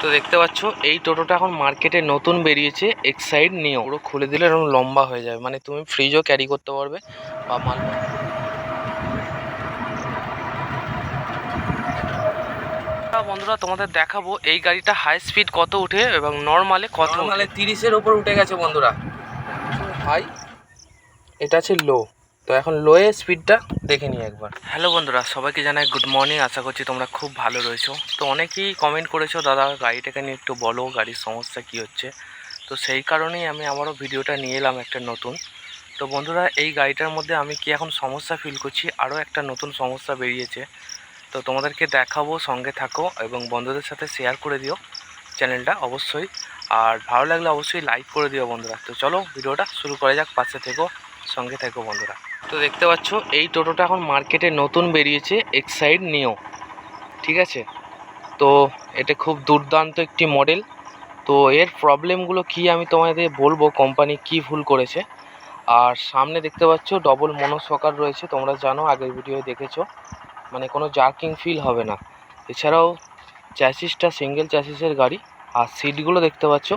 তো দেখতে পাচ্ছ এই টোটোটা এখন মার্কেটে নতুন বেরিয়েছে এক্সাইড নিয়ে পুরো খুলে দিলে এরকম লম্বা হয়ে যাবে। মানে তুমি ফ্রিজও ক্যারি করতে পারবে বা মাল বন্ধুরা তোমাদের দেখাবো এই গাড়িটা হাই স্পিড কত উঠে এবং নর্মালে কত নর্মালে তিরিশের উপর উঠে গেছে বন্ধুরা। হাই এটা আছে লো তো এখন লোয়ে স্পিডটা দেখে নিই একবার। হ্যালো বন্ধুরা, সবাইকে জানাই গুড মর্নিং আশা করছি তোমরা খুব ভালো রয়েছো। তো অনেকেই কমেন্ট করেছ, দাদা, গাড়িটাকে নিয়ে একটু বলো, গাড়ির সমস্যা কী হচ্ছে? তো সেই কারণেই আমি আবারও ভিডিওটা নিয়ে এলাম একটা নতুন। তো বন্ধুরা, এই গাড়িটার মধ্যে আমি কি এখন সমস্যা ফিল করছি? আরও একটা নতুন সমস্যা বেরিয়েছে। তো তোমাদেরকে দেখাবো, সঙ্গে থাকো এবং বন্ধুদের সাথে শেয়ার করে দিও চ্যানেলটা অবশ্যই। আর ভালো লাগলে অবশ্যই লাইক করে দিও বন্ধুরা। তো চলো, ভিডিওটা শুরু করা যাক। পাশে থেকো, সঙ্গে থেকো বন্ধুরা। তো দেখতে পাচ্ছ, এই টোটোটা এখন মার্কেটে নতুন বেরিয়েছে এক্সাইড নিও ঠিক আছে? তো এটা খুব দুর্দান্ত একটি মডেল তো এর প্রবলেমগুলো কি আমি তোমাদের বলব? কোম্পানি কি ভুল করেছে? আর সামনে দেখতে পাচ্ছ ডবল মনোসকার রয়েছে, তোমরা জানো, আগের ভিডিও দেখেছ। মানে কোনো জার্কিং ফিল হবে না। এছাড়াও চ্যাসিসটা সিঙ্গেল চ্যাসিসের গাড়ি, আর সিটগুলো দেখতে পাচ্ছ,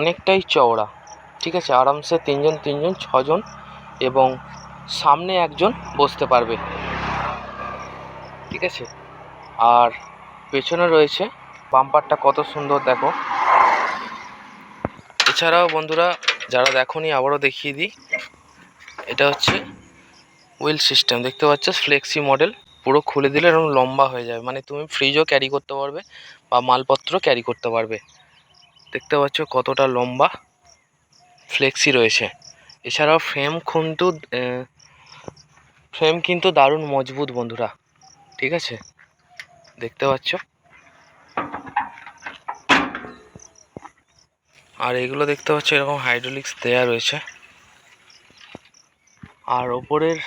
অনেকটাই চওড়া, ঠিক আছে? আরামসে তিনজন তিনজন, ছজন এবং সামনে একজন বসতে পারবে। ঠিক আছে? আর পেছনে রয়েছে বাম্পারটা কত সুন্দর দেখো। এছাড়াও বন্ধুরা, যারা দেখোনি, আবারও দেখিয়ে দিই। এটা হচ্ছে হুইল সিস্টেম, দেখতে পাচ্ছ? ফ্লেক্সি মডেল, পুরো খুলে দিলে এরকম লম্বা হয়ে যাবে। মানে তুমি ফ্রিজও ক্যারি করতে পারবে বা মালপত্র ক্যারি করতে পারবে। দেখতে পাচ্ছ কতটা লম্বা ফ্লেক্সি রয়েছে। এছাড়াও ফ্রেম কিন্তু ফ্রেম কিন্তু দারুণ মজবুত বন্ধুরা। ঠিক আছে? দেখতে পাচ্ছ? আর এগুলো দেখতে পাচ্ছ, এরকম হাইড্রোলিক্স দেয়া রয়েছে। আর ওপরের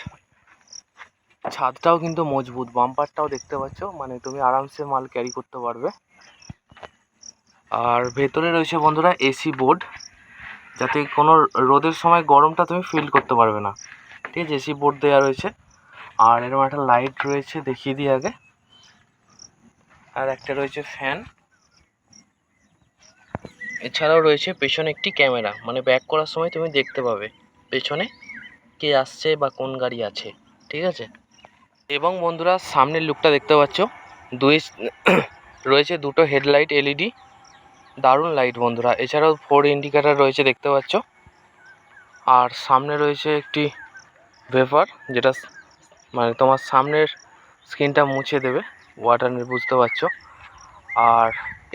ছাদটাও কিন্তু মজবুত বাম্পারটাও দেখতে পাচ্ছ মানে তুমি আরামসে মাল ক্যারি করতে পারবে। আর ভেতরে রয়েছে বন্ধুরা এসি বোর্ড যাতে কোনো রোদের সময় গরমটা তুমি ফিল করতে পারবে না। আছে এসি বোর্ড দেওয়া রয়েছে। আর এরকম একটা লাইট রয়েছে, দেখিয়ে দিই আগে। আর একটা রয়েছে ফ্যান। এছাড়াও রয়েছে পেছনে একটি ক্যামেরা। মানে ব্যাক করার সময় তুমি দেখতে পাবে পেছনে কে আসছে বা কোন গাড়ি আছে, ঠিক আছে? এবং বন্ধুরা, সামনের লুকটা দেখতে পাচ্ছ। দুই রয়েছে দুটো হেডলাইট এলইডি। দারুণ লাইট বন্ধুরা। এছাড়াও ফোর ইন্ডিকেটার রয়েছে দেখতে পাচ্ছ। আর সামনে রয়েছে একটি ভেপার যেটা মানে তোমার সামনের স্ক্রিনটা মুছে দেবে ওয়াটার বুঝতে পারছ? আর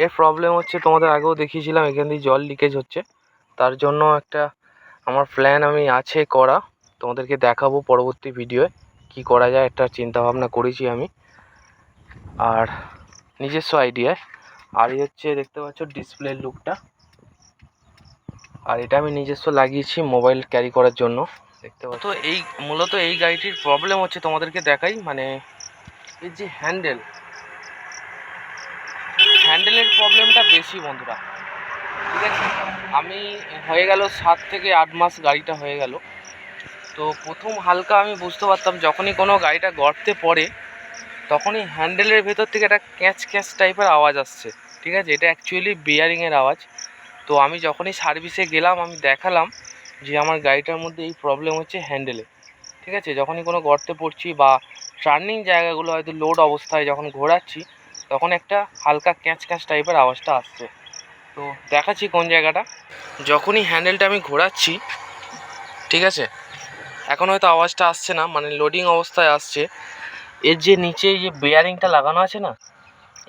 এর প্রবলেম হচ্ছে, তোমাদের আগেও দেখিয়েছিলাম, এখান দিয়ে জল লিকেজ হচ্ছে। তার জন্য একটা, আমার প্ল্যান আমি আছে করা, তোমাদেরকে দেখাবো পরবর্তী ভিডিওয়ে কি করা যায়, একটা চিন্তা ভাবনা করেছি আমি। আর নিজস্ব আইডিয়ায় আর হচ্ছে, দেখতে পাচ্ছ ডিসপ্লের লুকটা আর এটা আমি নিজস্ব লাগিয়েছি মোবাইল ক্যারি করার জন্য। দেখতে পাচ্ছ। তো এই মূলত এই গাড়িটির প্রবলেম হচ্ছে তোমাদেরকে দেখাই মানে এই যে হ্যান্ডেল হ্যান্ডেলের প্রবলেমটা বেশি বন্ধুরা। ঠিক আছে? আমি হয়ে গেল সাত থেকে আট মাস গাড়িটা হয়ে গেল। তো প্রথম হালকা আমি বুঝতে পারতাম যখনই কোনো গাড়িটা গর্তে পড়ে তখনই হ্যান্ডেলের ভেতর থেকে একটা ক্যাচ ক্যাচ টাইপের আওয়াজ আসছে। ঠিক আছে? এটা অ্যাকচুয়ালি বিয়ারিংয়ের আওয়াজ। তো আমি যখনই সার্ভিসে গেলাম আমি দেখালাম যে আমার গাড়িটার মধ্যে এই প্রবলেম হচ্ছে হ্যান্ডেলে ঠিক আছে? যখনই কোনো গর্তে পড়ছি বা টার্নিং জায়গাগুলো হয়তো লোড অবস্থায় যখন ঘোরাচ্ছি, তখন একটা হালকা ক্যাচ ক্যাঁচ টাইপের আওয়াজটা আসছে। তো দেখাচ্ছি কোন জায়গাটা। যখনই হ্যান্ডেলটা আমি ঘোরাচ্ছি, ঠিক আছে? এখন হয়তো আওয়াজটা আসছে না মানে লোডিং অবস্থায় আসছে। এর যে নিচে যে বেয়ারিংটা লাগানো আছে না,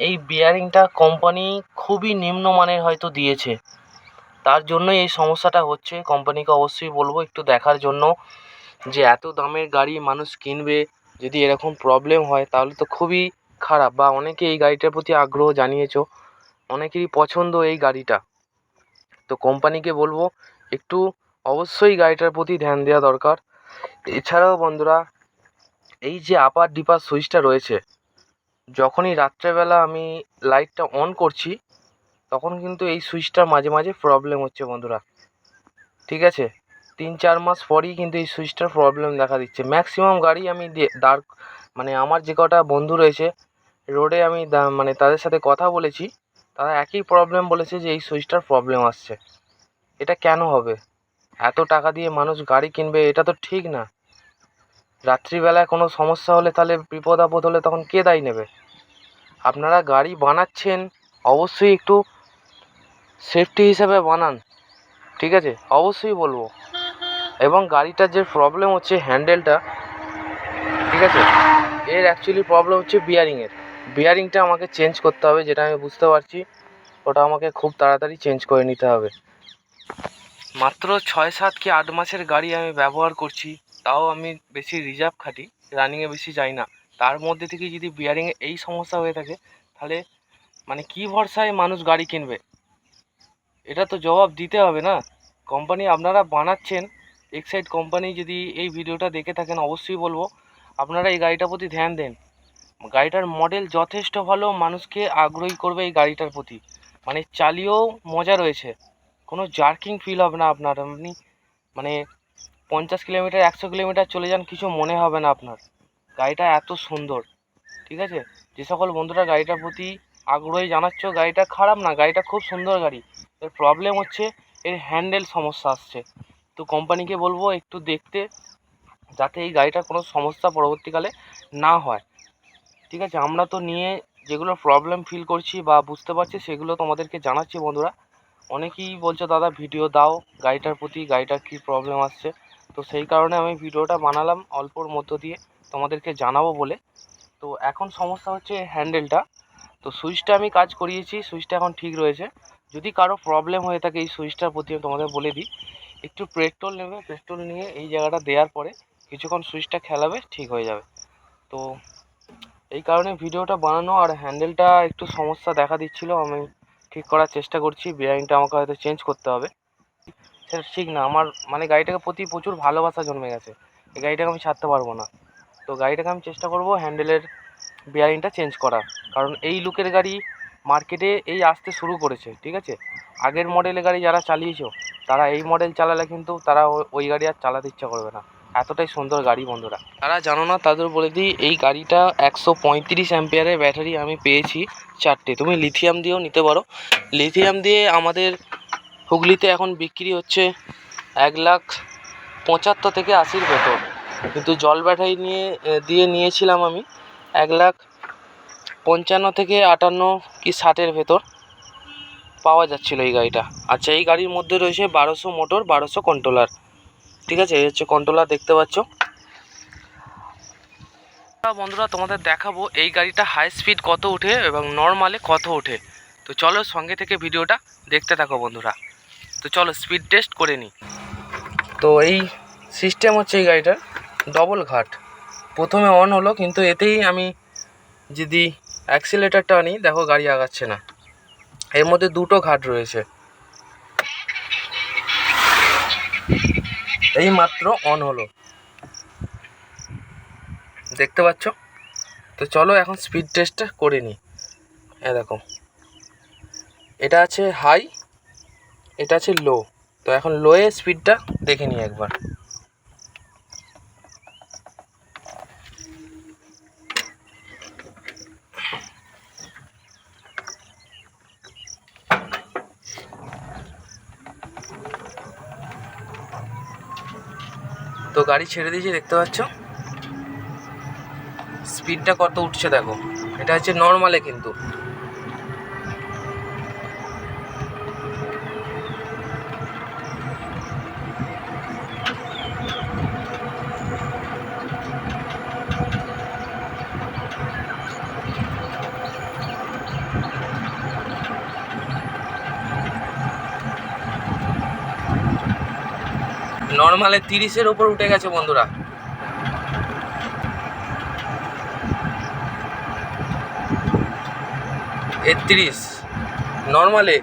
এই বেয়ারিংটা কোম্পানি খুবই নিম্নমানের হয়তো দিয়েছে। তার জন্যই এই সমস্যাটা হচ্ছে। কোম্পানিকে অবশ্যই বলব একটু দেখার জন্য যে এত দামের গাড়ি মানুষ কিনবে, যদি এরকম প্রবলেম হয় তাহলে তো খুবই খারাপ বা অনেকে এই গাড়িটার প্রতি আগ্রহ জানিয়েছো, অনেকেরই পছন্দ এই গাড়িটা। তো কোম্পানিকে বলব একটু অবশ্যই গাড়িটার প্রতি ধ্যান দেওয়া দরকার। এছাড়াও বন্ধুরা, এই যে আপার ডিপার সুইচটা রয়েছে, যখনই রাত্রেবেলা আমি লাইটটা অন করছি তখন কিন্তু এই সুইচটার মাঝে মাঝে প্রবলেম হচ্ছে বন্ধুরা। ঠিক আছে? তিন, চার মাস পরই কিন্তু এই সুইচটার প্রবলেম দেখা দিচ্ছে। ম্যাক্সিমাম গাড়ি আমি দাঁড় মানে আমার যে কটা বন্ধু রয়েছে, রোডে আমি মানে তাদের সাথে কথা বলেছি, তারা একই প্রবলেম বলেছে যে এই সুইচটার প্রবলেম আসছে। এটা কেন হবে? এত টাকা দিয়ে মানুষ গাড়ি কিনবে, এটা তো ঠিক না। রাত্রিবেলায় কোনো সমস্যা হলে তাহলে বিপদ আপদ হলে তখন কে দায়ী নেবে? আপনারা গাড়ি বানাচ্ছেন, অবশ্যই একটু সেফটি হিসাবে বানান, ঠিক আছে? অবশ্যই বলব। এবং গাড়িটার যে প্রবলেম হচ্ছে হ্যান্ডেলটা ঠিক আছে? এর অ্যাকচুয়ালি প্রবলেম হচ্ছে বিয়ারিংয়ের বিয়ারিংটা আমাকে চেঞ্জ করতে হবে, যেটা আমি বুঝতে পারছি। ওটা আমাকে খুব তাড়াতাড়ি চেঞ্জ করে নিতে হবে। মাত্র ছয় সাত কি আট মাসের গাড়ি আমি ব্যবহার করছি, তাও আমি বেশি রিজার্ভ খাটি রানিংয়ে বেশি যাই না। তার মধ্যে থেকে যদি বিয়ারিংয়ে এই সমস্যা হয়ে থাকে, তাহলে মানে কী ভরসায় মানুষ গাড়ি কিনবে? এটা তো জবাব দিতে হবে না। কোম্পানি আপনারা বানাচ্ছেন এক্সাইড কোম্পানি যদি এই ভিডিওটা দেখে থাকেন, অবশ্যই বলব, আপনারা এই গাড়িটার প্রতি ধ্যান দেন। গাড়িটার মডেল যথেষ্ট ভালো, মানুষকে আগ্রহী করবে এই গাড়িটার প্রতি। মানে চালিয়েও মজা রয়েছে। কোনো জার্কিং ফিল হবে না আপনার। আপনি মানে পঞ্চাশ কিলোমিটার, একশো কিলোমিটার চলে যান, কিছু মনে হবে না আপনার। গাড়িটা এত সুন্দর, ঠিক আছে? যে সকল বন্ধুরা গাড়িটার প্রতি আগ্রহী জানাচ্ছ, গাড়িটা খারাপ না, গাড়িটা খুব সুন্দর গাড়ি। এর প্রবলেম হচ্ছে এর হ্যান্ডেল সমস্যা আসছে। তো কোম্পানিকে বলব একটু দেখতে যাতে এই গাড়িটার কোনো সমস্যা পরবর্তীকালে না হয়। ঠিক আছে? আমরা তো নিয়ে যেগুলো প্রবলেম ফিল করছি বা বুঝতে পারছি সেগুলো তোমাদেরকে জানাচ্ছি বন্ধুরা। অনেকেই বলছে, দাদা ভিডিও দাও গাড়িটার প্রতি, গাড়িটার কী প্রবলেম আসছে? তো সেই কারণে আমি ভিডিওটা বানালাম অল্পর মধ্য দিয়ে তোমাদেরকে জানাব বলে। তো এখন সমস্যা হচ্ছে হ্যান্ডেলটা তো সুইচটা আমি কাজ করিয়েছি সুইচটা এখন ঠিক রয়েছে। যদি কারও প্রবলেম হয়ে থাকে এই সুইচটার প্রতি, আমি তোমাদের বলে দিই, একটু পেট্রোল নেবে পেট্রোল নিয়ে এই জায়গাটা দেওয়ার পরে কিছুক্ষণ সুইচটা খেলাবে, ঠিক হয়ে যাবে। তো এই কারণে ভিডিওটা বানানো আর হ্যান্ডেলটা একটু সমস্যা দেখা দিচ্ছিল, আমি ঠিক করার চেষ্টা করছি বিয়ারিংটা আমাকে হয়তো চেঞ্জ করতে হবে। সেটা ঠিক না, আমার মানে গাড়িটাকে প্রতি প্রচুর ভালোবাসা জন্মে গেছে, এই গাড়িটাকে আমি ছাড়তে পারব না। তো গাড়িটাকে আমি চেষ্টা করব হ্যান্ডেলের বিয়ারিংটা চেঞ্জ করার, কারণ এই লুকের গাড়ি মার্কেটে এই আসতে শুরু করেছে, ঠিক আছে? আগের মডেলের গাড়ি যারা চালিয়েছো, তারা এই মডেল চালালে কিন্তু তারা ওই গাড়ি আর চালাতে ইচ্ছা করবে না। এতটাই সুন্দর গাড়ি বন্ধুরা। তারা জানো না, তাদের বলে দিই, এই গাড়িটা একশো পঁয়ত্রিশ অ্যাম্পিয়ারের ব্যাটারি আমি পেয়েছি চারটে। তুমি লিথিয়াম দিয়েও নিতে পারো। লিথিয়াম দিয়ে আমাদের হুগলিতে এখন বিক্রি হচ্ছে এক লাখ পঁচাত্তর থেকে আশির ভেতর কিন্তু জল ব্যাটারি নিয়ে দিয়ে নিয়েছিলাম আমি এক লাখ পঞ্চান্ন থেকে আটান্ন কি ষাটের ভেতর পাওয়া যাচ্ছিল এই গাড়িটা। আচ্ছা এই গাড়ির মধ্যে রয়েছে বারোশো মোটর, বারোশো কন্ট্রোলার ঠিক আছে? এই হচ্ছে কন্ট্রোলার দেখতে পাচ্ছ। বন্ধুরা, তোমাদের দেখাবো এই গাড়িটা হাই স্পিড কত ওঠে এবং নর্মালে কত ওঠে। তো চলো সঙ্গে থেকে ভিডিওটা দেখতে থাকো বন্ধুরা। তো চলো স্পিড টেস্ট করে নিই তো এই সিস্টেম হচ্ছে এই গাড়িটার ডবল ঘাট। প্রথমে অন হলো, কিন্তু এতেই আমি যদি অ্যাক্সিলেটারটা আনি, দেখো গাড়ি আগাচ্ছে না। এর মধ্যে দুটো ঘাট রয়েছে। এই মাত্র অন হলো। দেখতে পাচ্ছ? তো চলো এখন স্পিড টেস্টটা করে নিই হ্যাঁ দেখো। এটা আছে হাই এটা আছে লো তো এখন লোয়ে স্পিডটা দেখে নিই একবার। গাড়ি ছেড়ে দিয়েছি দেখতে পাচ্ছ? স্পিডটা কত উঠছে দেখো। এটা হচ্ছে নর্মালে কিন্তু। নর্মালে তিরিশের ওপর উঠে গেছে বন্ধুরা। একত্রিশ। নর্মালে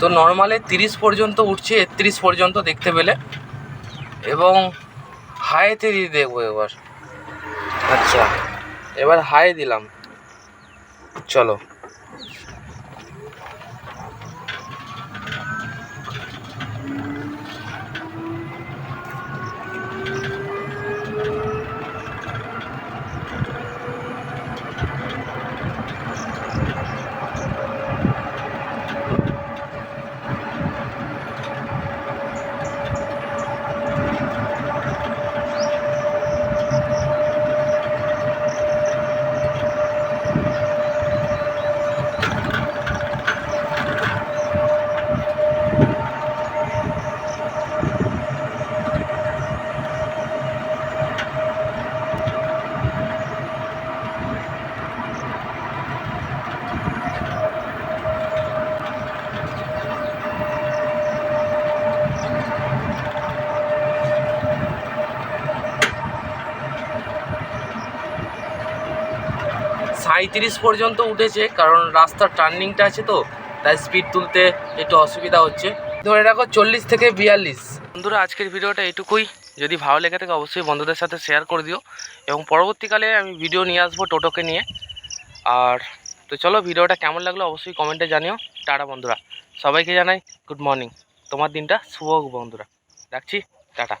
তো নর্মালে তিরিশ পর্যন্ত উঠছে, একত্রিশ পর্যন্ত দেখতে পেলে। এবং হাইতে দিয়ে দেখব এবার। আচ্ছা। এবার হাই দিলাম। চলো। সাঁইত্রিশ পর্যন্ত উঠেছে, কারণ রাস্তার টার্নিংটা আছে তো, তাই স্পিড তুলতে একটু অসুবিধা হচ্ছে। ধরে রাখো চল্লিশ থেকে বিয়াল্লিশ। বন্ধুরা, আজকের ভিডিওটা এটুকুই। যদি ভালো লেগে থাকে অবশ্যই বন্ধুদের সাথে শেয়ার করে দিও। এবং পরবর্তীকালে আমি ভিডিও নিয়ে আসব টোটোকে নিয়ে। আর তো চলো, ভিডিওটা কেমন লাগল অবশ্যই কমেন্টে জানিও। টাটা বন্ধুরা। সবাইকে জানাই গুড মর্নিং তোমার দিনটা শুভ বন্ধুরা। রাখছি, টাটা।